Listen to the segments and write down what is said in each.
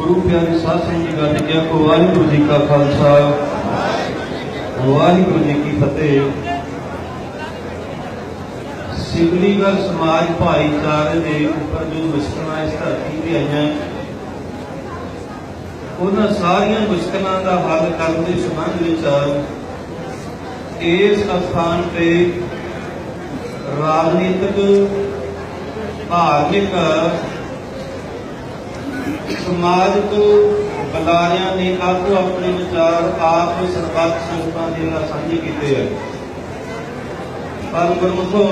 ਗੁਰੂ ਪਿਆਰੇ ਸਾਧ ਸਿੰਘ ਜੀ ਗੱਜ ਗਿਆ ਕੋ ਵਾਹਿਗੁਰੂ ਜੀ ਕਾ ਖਾਲਸਾ। ਵਾਹਿਗੁਰੂ ਜੀ ਕੀ ਫਤਿਹ। ਸਿਵਲੀਗਰ ਸਮਾਜ ਭਾਈਚਾਰੇ ਦੇ ਉੱਪਰ ਜੋ ਮੁਸ਼ਕਲਾਂ ਇਸ ਧਰਤੀ ਤੇ ਆਈਆਂ, ਉਹਨਾਂ ਸਾਰੀਆਂ ਮੁਸ਼ਕਲਾਂ ਦਾ ਹੱਲ ਕਰਨ ਦੇ ਸੰਬੰਧ ਵਿੱਚ ਇਸ ਸਥਾਨ ਤੇ ਰਾਜਨੀਤਿਕ, ਧਾਰਮਿਕ ਸਮਾਜਿਕ ਬੁਲਾਰਿਆਂ ਨੇ ਆਪੋ ਆਪਣੇ ਵਿਚਾਰ, ਆਪ ਸਰਬੱਤ ਸੰਗਤਾਂ ਦੇ ਨਾਲ ਸਾਂਝੇ ਕੀਤੇ ਹੈ ਪਰ ਗੁਰਮੁਖੋ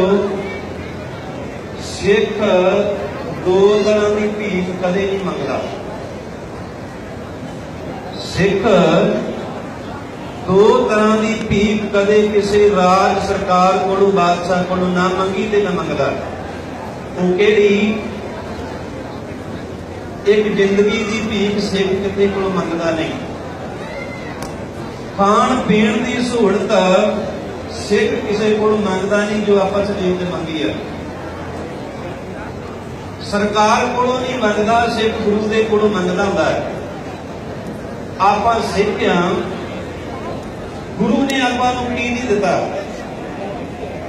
ਸਿੱਖ ਦੋ ਤਰ੍ਹਾਂ ਦੀ ਭੀਖ ਕਦੇ ਨਹੀਂ ਮੰਗਦਾ। ਸਿੱਖ ਦੋ ਤਰ੍ਹਾਂ ਦੀ ਭੀਖ ਕਦੇ ਕਿਸੇ ਰਾਜ ਸਰਕਾਰ ਕੋਲੋਂ, ਬਾਦਸ਼ਾਹ ਕੋਲੋਂ ਨਾ ਮੰਗੀ ਤੇ ਨਾ ਮੰਗਦਾ। ਉਹ ਕਿਹੜੀ ਇੱਕ ਜ਼ਿੰਦਗੀ ਦੀ ਭੀਖ ਸਿੱਖ ਕਿਤੇ ਕੋਲੋਂ ਮੰਗਦਾ ਨਹੀਂ। ਖਾਣ ਪੀਣ ਦੀ ਸਹੂਲਤ ਸਿੱਖ ਕਿਸੇ ਕੋਲ ਮੰਗਦਾ ਨਹੀਂ ਜੋ ਆਪਾਂ ਸਰੀਰ ਤੇ ਮੰਗੀ ਹੈ ਸਰਕਾਰ ਕੋਲੋਂ ਨਹੀਂ ਮੰਗਦਾ ਸਿੱਖ ਗੁਰੂ ਦੇ ਕੋਲੋਂ ਮੰਗਦਾ ਹੁੰਦਾ ਹੈ। ਆਪਾਂ ਸਿੱਖ ਹਾਂ ਗੁਰੂ ਨੇ ਆਪਾਂ ਨੂੰ ਕੀ ਨਹੀਂ ਦਿੱਤਾ?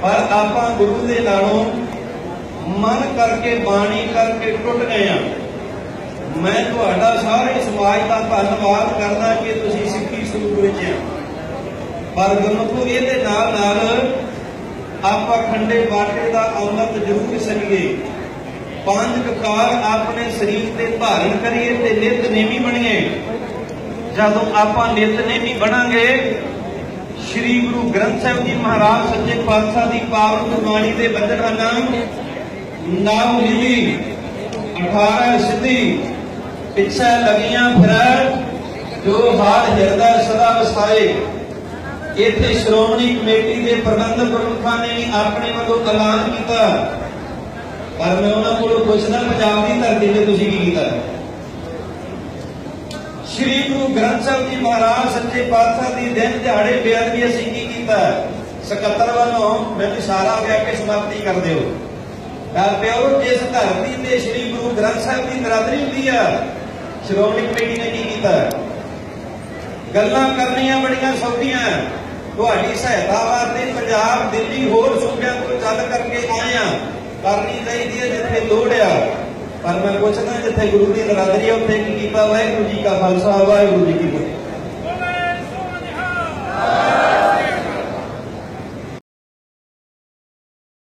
ਪਰ ਆਪਾਂ ਗੁਰੂ ਦੇ ਨਾਲੋਂ ਮਨ ਕਰਕੇ, ਬਾਣੀ ਕਰਕੇ ਟੁੱਟ ਗਏ ਆ। ਮੈਂ ਤੁਹਾਡਾ ਸਾਰੇ ਸਮਾਜ ਦਾ ਧੰਨਵਾਦ ਕਰਦਾ ਕਿ ਤੁਸੀਂ ਸਿੱਖੀ ਸਰੂਪ ਵਿੱਚ ਆ ਪਰ ਗੁਰਮਤਿ ਇਹਦੇ ਨਾਲ ਨਾਲ ਆਪਾਂ ਖੰਡੇ ਬਾਟੇ ਦਾ ਅੰਮ੍ਰਿਤ ਜ਼ਰੂਰ ਸਰੀਏ। ਪੰਜ ਕਕਾਰ ਆਪਣੇ ਸਰੀਰ ਤੇ ਧਾਰਨ ਕਰੀਏ ਤੇ ਨਿਤ ਨੇਮੀ ਬਣੀਏ। ਜਦੋਂ ਆਪਾਂ ਨਿਤ ਨੇਮੀ ਬਣਾਂਗੇ, ਸ੍ਰੀ ਗੁਰੂ ਗ੍ਰੰਥ ਸਾਹਿਬ ਜੀ ਮਹਾਰਾਜ ਸੱਚੇ ਪਾਤਸ਼ਾਹ ਦੀ ਪਾਵਨ ਗੁਰਬਾਣੀ ਦੇ ਬੰਦਨਾ ਨਾਮ ਨਾਮ ਲਿਵੀ 18 ਸਿੱਧੀ ਪਿੱਛੇ ਲਗੀਆਂ ਫਿਰ ਜੋ ਹਾਰ ਹਿਰਦਾ ਸਦਾ ਵਸਾਏ। ਇੱਥੇ ਸ਼੍ਰੋਮਣੀ ਕਮੇਟੀ ਦੇ ਪ੍ਰਬੰਧਕ ਪ੍ਰਮੁਖਾਂ ਨੇ ਵੀ ਆਪਣੇ ਵੱਲੋਂ ਐਲਾਨ ਕੀਤਾ। ਪਰ ਮੈਂ ਉਹਨਾਂ ਕੋਲੋਂ ਪੁੱਛਦਾ ਪੰਜਾਬ ਦੀ ਧਰਤੀ ਤੇ ਤੁਸੀਂ ਕੀ ਕੀਤਾ? ਸ਼੍ਰੀ ਗੁਰੂ ਗ੍ਰੰਥ ਸਾਹਿਬ ਜੀ ਮਹਾਰਾਜ ਸੱਚੇ ਪਾਤਸ਼ਾਹ ਦੀ ਦਿਨ ਦਿਹਾੜੇ ਬੇਅਦਬੀ ਅਸੀਂ ਕੀ ਕੀਤਾ? 77 ਵੱਲੋਂ ਮੈਨੂੰ ਸਾਰਾ ਹੋ ਕੇ ਸਮਾਪਤੀ ਕਰ ਦਿਓ। ਤਾਂ ਪਿਓ, ਜਿਸ ਧਰਤੀ ਤੇ ਸ਼੍ਰੀ ਗੁਰੂ ਗ੍ਰੰਥ ਸਾਹਿਬ ਦੀ ਨਰਾਦਰੀ ਹੁੰਦੀ ਆ ਸ਼੍ਰੋਮਣੀ ਕਮੇਟੀ ਨੇ ਕੀ ਕੀਤਾ? ਗੱਲਾਂ ਕਰਨੀਆਂ ਬੜੀਆਂ ਸੌਖੀਆਂ। ਤੁਹਾਡੀ ਸਹਾਇਤਾ ਵਾਸਤੇ ਪੰਜਾਬ, ਦਿੱਲੀ ਹੋਰ ਸੂਬਿਆਂ ਤੋਂ ਗੱਲ ਕਰਕੇ ਆਏ ਆ ਕਰਨੀ ਚਾਹੀਦੀ ਹੈ ਜਿੱਥੇ ਲੋੜ ਆ। ਪਰ ਮੈਂ ਪੁੱਛਦਾ ਜਿੱਥੇ ਗੁਰੂ ਦੀ ਨਰਾਦਰੀ ਆ, ਉੱਥੇ ਕੀ ਕੀਤਾ? ਵਾਹਿਗੁਰੂ ਜੀ ਕਾ ਖਾਲਸਾ, ਵਾਹਿਗੁਰੂ ਜੀ ਕੀ ਫਤਿਹ।